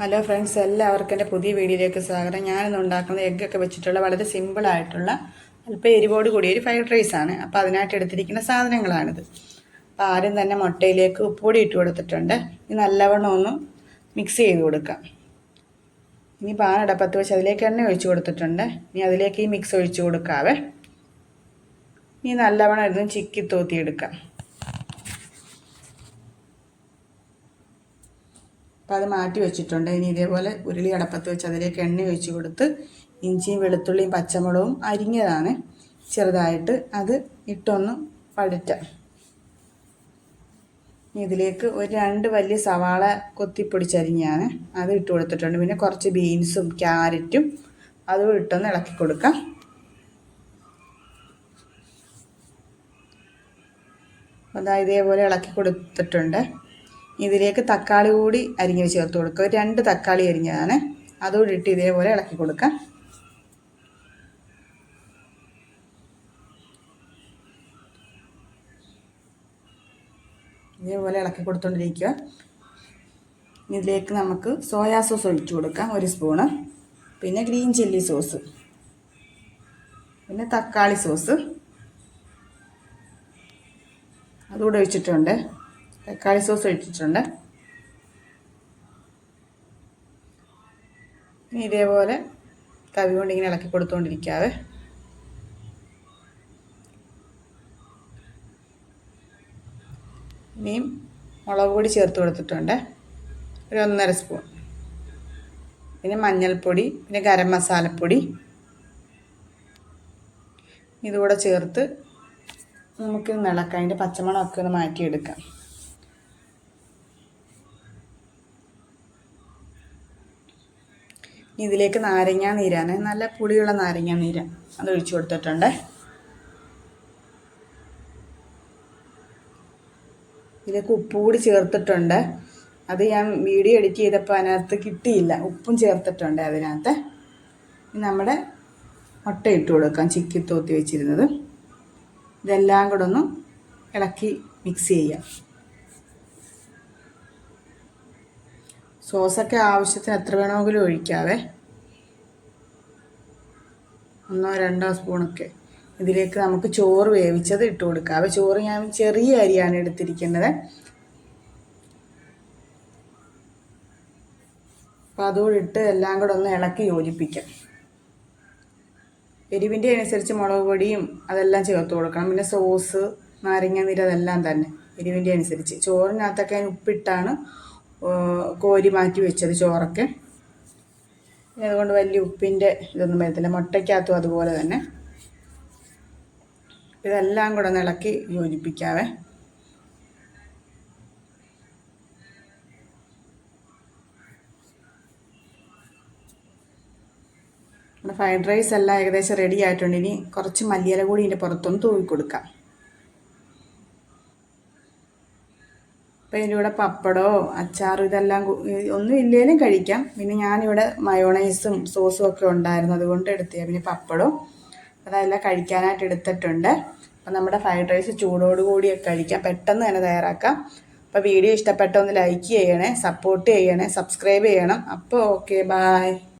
Hello friends എല്ലാവർക്കും എന്റെ പുതിയ വീഡിയോയിലേക്ക് സ്വാഗതം. ഞാനിന്ന് ഉണ്ടാക്കുന്നത് എഗ്ഗൊക്കെ വെച്ചിട്ടുള്ള വളരെ സിമ്പിളായിട്ടുള്ള അല്പം എരിവോട് കൂടിയ ഒരു ഫ്രൈഡ് റൈസ് ആണ്. അപ്പോൾ അതിനായിട്ട് എടുത്തിരിക്കുന്ന സാധനങ്ങളാണിത്. അപ്പോൾ ആദ്യം തന്നെ മുട്ടയിലേക്ക് ഉപ്പുപൊടി ഇട്ട് കൊടുത്തിട്ടുണ്ട്. ഇനി നല്ലവണ്ണം ഒന്ന് മിക്സ് ചെയ്ത് കൊടുക്കാം. ഇനി പാനടപ്പത്ത് വെച്ച് അതിലേക്ക് എണ്ണ ഒഴിച്ച് കൊടുത്തിട്ടുണ്ട്. ഇനി അതിലേക്ക് ഈ മിക്സ് ഒഴിച്ച് കൊടുക്കാവേ. ഇനി നല്ലവണ്ണം ഇരുന്ന് ചിക്കി തോത്തിയെടുക്കാം. അപ്പോൾ അത് മാറ്റി വെച്ചിട്ടുണ്ട്. ഇനി ഇതേപോലെ ഉരുളി അടപ്പത്ത് വെച്ച് അതിലേക്ക് എണ്ണ ഒഴിച്ച് കൊടുത്ത് ഇഞ്ചിയും വെളുത്തുള്ളിയും പച്ചമുളകും അരിഞ്ഞതാണ്. ചെറുതായിട്ട് അത് ഇട്ടൊന്ന് പഴുറ്റാം ഇതിലേക്ക് ഒരു രണ്ട് വലിയ സവാള കൊത്തിപ്പൊടിച്ചരിഞ്ഞാണ് അത് ഇട്ട് കൊടുത്തിട്ടുണ്ട്. പിന്നെ കുറച്ച് ബീൻസും ക്യാരറ്റും അതും ഇട്ടൊന്ന് ഇളക്കി കൊടുക്കാം. അതാ ഇതേപോലെ ഇളക്കി കൊടുത്തിട്ടുണ്ട്. ഇതിലേക്ക് തക്കാളി കൂടി അരിഞ്ഞ് ചേർത്ത് കൊടുക്കുക. രണ്ട് തക്കാളി അരിഞ്ഞതാണ്. അതുകൂടി ഇട്ട് ഇതേപോലെ ഇളക്കി കൊടുക്കാം ഇതേപോലെ ഇളക്കി കൊടുത്തോണ്ടിരിക്കുക. ഇതിലേക്ക് നമുക്ക് സോയാ സോസ് ഒഴിച്ചു കൊടുക്കാം ഒരു സ്പൂണ്. പിന്നെ ഗ്രീൻ ചില്ലി സോസ്. പിന്നെ തക്കാളി സോസ്. അതുകൂടെ ഒഴിച്ചിട്ടുണ്ട്. തക്കാളി സോസ് ഒഴിച്ചിട്ടുണ്ട്. ഇനി ഇതേപോലെ തവി കൊണ്ട് ഇങ്ങനെ ഇളക്കി കൊടുത്തുകൊണ്ടിരിക്കാതെ ഇനിയും മുളക് പൊടി ചേർത്ത് കൊടുത്തിട്ടുണ്ട്. ഒരു ഒന്നര സ്പൂൺ. പിന്നെ മഞ്ഞൾപ്പൊടി പിന്നെ ഗരം മസാലപ്പൊടി. ഇതുകൂടെ ചേർത്ത് നമുക്ക് ഇളക്കാം. അതിന്റെ പച്ചമണമൊക്കെ ഒന്ന് മാറ്റിയെടുക്കാം. ഇതിലേക്ക് നാരങ്ങ നീരാണ്. നല്ല പുളിയുള്ള നാരങ്ങ നീര് അത് ഒഴിച്ചു കൊടുത്തിട്ടുണ്ട്. ഇതിലേക്ക് ഉപ്പ് കൂടി ചേർത്തിട്ടുണ്ട്. അത് ഞാൻ വീഡിയോ എഡിറ്റ് ചെയ്തപ്പോൾ അതിനകത്ത് കിട്ടിയില്ല. ഉപ്പും ചേർത്തിട്ടുണ്ട് അതിനകത്ത്. നമ്മുടെ മുട്ട ഇട്ട് കൊടുക്കാം. ചിക്കി തോത്തി വെച്ചിരുന്നത്. ഇതെല്ലാം കൂടെ ഒന്ന് ഇളക്കി മിക്സ് ചെയ്യാം. സോസൊക്കെ ആവശ്യത്തിന് എത്ര വേണമെങ്കിലും ഒഴിക്കാവേ. ഒന്നോ രണ്ടോ സ്പൂണൊക്കെ ഇതിലേക്ക് നമുക്ക് ചോറ് വേവിച്ചത് ഇട്ട് കൊടുക്കാവേ ചോറ് ഞാൻ ചെറിയ അരിയാണ് എടുത്തിരിക്കുന്നത്. അപ്പം അതുകൂടി ഇട്ട് എല്ലാം കൂടെ ഒന്ന് ഇളക്കി യോജിപ്പിക്കാം. എരിവിന്റെ അനുസരിച്ച് മുളക് പൊടിയും അതെല്ലാം ചേർത്ത് കൊടുക്കണം. പിന്നെ സോസ് നാരങ്ങ നീര് അതെല്ലാം തന്നെ എരിവിന്റെ അനുസരിച്ച്. ചോറിനകത്തൊക്കെ ഉപ്പിട്ടാണ് കോരി മാറ്റി വെച്ചത് ചോറൊക്കെ. അതുകൊണ്ട് വലിയ ഉപ്പിന്റെ ഇതൊന്നും വരത്തില്ല. മുട്ടയ്ക്കകത്തും അതുപോലെ തന്നെ. ഇതെല്ലാം കൂടെ ഇളക്കി യോജിപ്പിക്കാവേ. ഫ്രൈഡ് റൈസ് എല്ലാം ഏകദേശം റെഡി ആയിട്ടുണ്ട്. ഇനി കുറച്ച് മല്ലിയില കൂടി ഇതിന്റെ പുറത്തൊന്ന് തൂവി കൊടുക്കാം അപ്പോൾ ഇതിന്റെ കൂടെ പപ്പടമോ അച്ചാറും ഇതെല്ലാം ഒന്നും ഇല്ലേലും കഴിക്കാം. പിന്നെ ഞാനിവിടെ മയോണൈസും സോസും ഒക്കെ ഉണ്ടായിരുന്നു. അതുകൊണ്ട് എടുത്തേ പിന്നെ പപ്പടവും അതെല്ലാം കഴിക്കാനായിട്ട് എടുത്തിട്ടുണ്ട്. അപ്പം നമ്മുടെ ഫ്രൈഡ് റൈസ് ചൂടോട് കൂടിയൊക്കെ കഴിക്കാം. പെട്ടെന്ന് തന്നെ തയ്യാറാക്കാം. അപ്പോൾ വീഡിയോ ഇഷ്ടപ്പെട്ട ഒന്ന് ലൈക്ക് ചെയ്യണേ സപ്പോർട്ട് ചെയ്യണേ സബ്സ്ക്രൈബ് ചെയ്യണം. അപ്പോൾ ഓക്കെ ബായ്